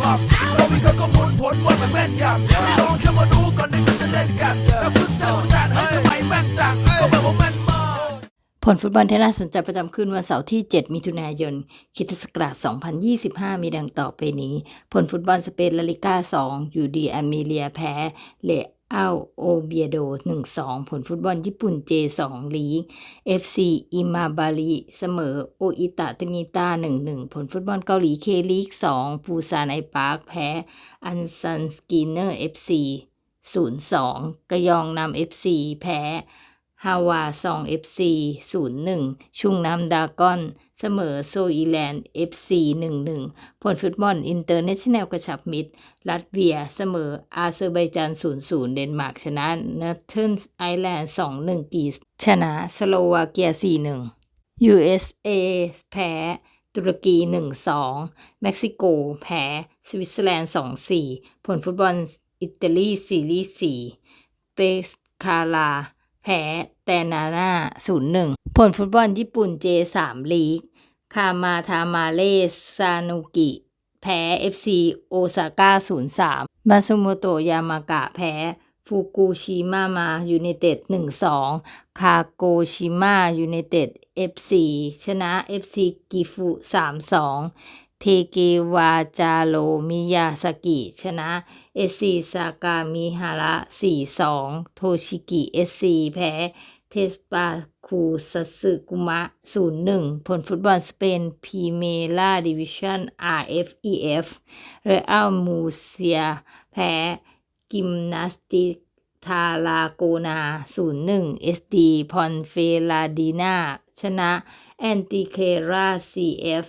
หลับเราวิเคราะห์ข้อมูลผลว่ามันแม่นยำลองแค่มาดูก่อนที่เขาจะเล่นกันแล้วคุณเจ้าจานให้ทำไมแม่นจังก็แบบว่าแม่นมากผลฟุตบอลที่น่าสนใจประจำคืนวันเสาร์ที่ 7 มิถุนายนคิทศักราช2025 มีดังต่อไปนี้ ผลฟุตบอลสเปนลาลิก้า 2 อยู่ดีแอมิเลียแพ้ เล อัลโอเบียโด 1-2 ผลฟุตบอลญี่ปุ่น J2 ลีก FC อิมาบาริเสมอโออิตะตินิตา 1-1 ผลฟุตบอลเกาหลีเคลีก 2 ปูซานไอปาร์คแพ้ อันซันสกีเนอร์ FC 0-2 กระยองนำ FC แพ้ ฮาวาซอง FC 01ชุงน้ำดากอน เสมอโซอีแลนด์ FC 11ผลฟุตบอลอินเตอร์เนชั่นแนลกระชับมิตรรัสเวียเสมออาเซอร์ไบจาน00เดนมาร์กชนะเนเธอร์ไอร์แลนด์2-1กรีซชนะสโลวาเกีย4-1 USA แพ้ตุรกี 1-2 เม็กซิโก แพ้ สวิตเซอร์แลนด์ 2-4 ผลฟุตบอล อิตาลี ซีรีส์4เปสคาลา แพ้แตนาน่า0-1 ผลฟุตบอลญี่ปุ่น J3 ลีก คามาทามาเลซานุกิ แพ้ FC โอซาก้า0-3 มาซุโมโตะยามากะแพ้ฟูกุชิมะมายูไนเต็ด1-2 คาโกชิมะยูไนเต็ด FC ชนะ FC กิฟุ3-2 เทเกวาจาโรมิยาสกิชนะ เอซีซากามิฮาระ4-2โทชิกิเอซีแพ้เทสปาคูซัตสึกุมะ0-1ผลฟุตบอลสเปนพรีเมล่าดิวิชั่น RFEF เรอัลมูเซีย แพ้ กิมนาสติก ทาลาโกนา 0-1 SD พอนเฟลาดีนาชนะแอนติเครา CF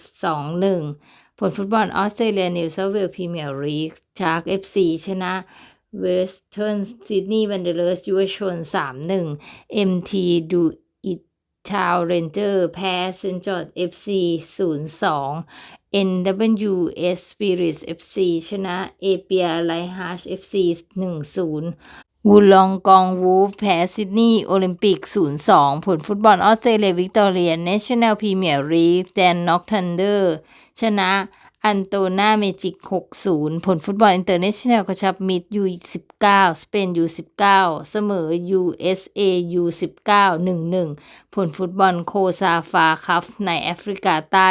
2-1 ผลฟุตบอลออสเตรเลียนิวเซาเวลพรีเมียร์ลีกชาร์ก FC ชนะเวสเทิร์นซิดนีย์วันเดอร์สยุวชน 3-1 MT ดูอิทาวเรนเจอร์แพ้เซนจอร์ด FC 0-2 NWS Spirits FC ชนะเอเปียไลฮาร์ช FC 1-0 วูลองกองวูฟแพ้ซิดนีย์โอลิมปิก 0-2 ผลฟุตบอลออสเตรเลียวิกตอเรีย National Premier League แดนน็อกทันเดอร์ ชนะอันโตนาเมจิก 6-0 ผลฟุตบอลอินเตอร์เนชั่นแนลกระชับมิตร U19 สเปน U19 เสมอ USA U19 1-1 ผลฟุตบอลโคซาฟาคัพในแอฟริกาใต้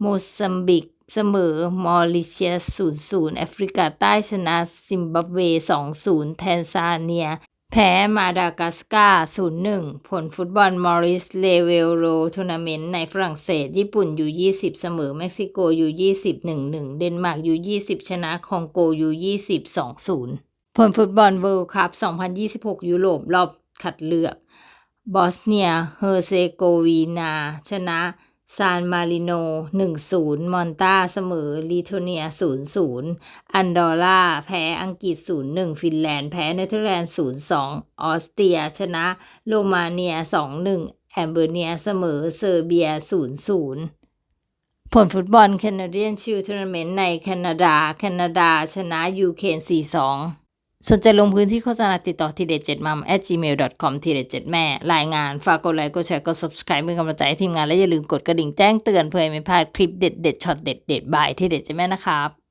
โมซัมบิก เสมอมอริเชียส0-0 แอฟริกาใต้ชนะซิมบับเว 2-0 แทนซาเนีย แพ้มาดากัสการ์0-1 ผลฟุตบอลมอริสเลเวลโรทัวร์นาเมนต์ในฝรั่งเศส ญี่ปุ่นอยู่ 20 เสมอ เม็กซิโกอยู่ 20 1-1 เดนมาร์กอยู่ 20 ชนะคองโกอยู่ 20 2-0 ผลฟุตบอลเวิลด์คัพ 2026 ยุโรปรอบคัดเลือก บอสเนีย เฮอร์เซโกวีนา ชนะ ซานมาริโน 1-0 มอนตาเสมอลิทัวเนีย 0-0 อันดอร่า แพ้อังกฤษ 0-1 ฟินแลนด์ แพ้เนเธอร์แลนด์ 0-2 ออสเตรีย ชนะ โรมาเนีย 2-1 แอมเบอร์เนีย เสมอเซอร์เบีย 0-0ผลฟุตบอลแคนาเดียนชิลทัวร์นาเมนต์ในแคนาดา แคนาดาชนะยูเครน4-2 สนใจลงพื้นที่โฆษณาติดต่อทีเด็ดเจ็ดมัม at gmail.com ทีเด็ดเจ็ดแม่ รายงาน ฝากกดไลค์กดแชร์กด subscribe เป็นกำลังใจให้ทีมงาน และอย่าลืมกดกระดิ่งแจ้งเตือนเพื่อไม่พลาดคลิปเด็ดเด็ดช็อตเด็ดเด็ดบายที่เด็ดเจ็ดแม่นะครับ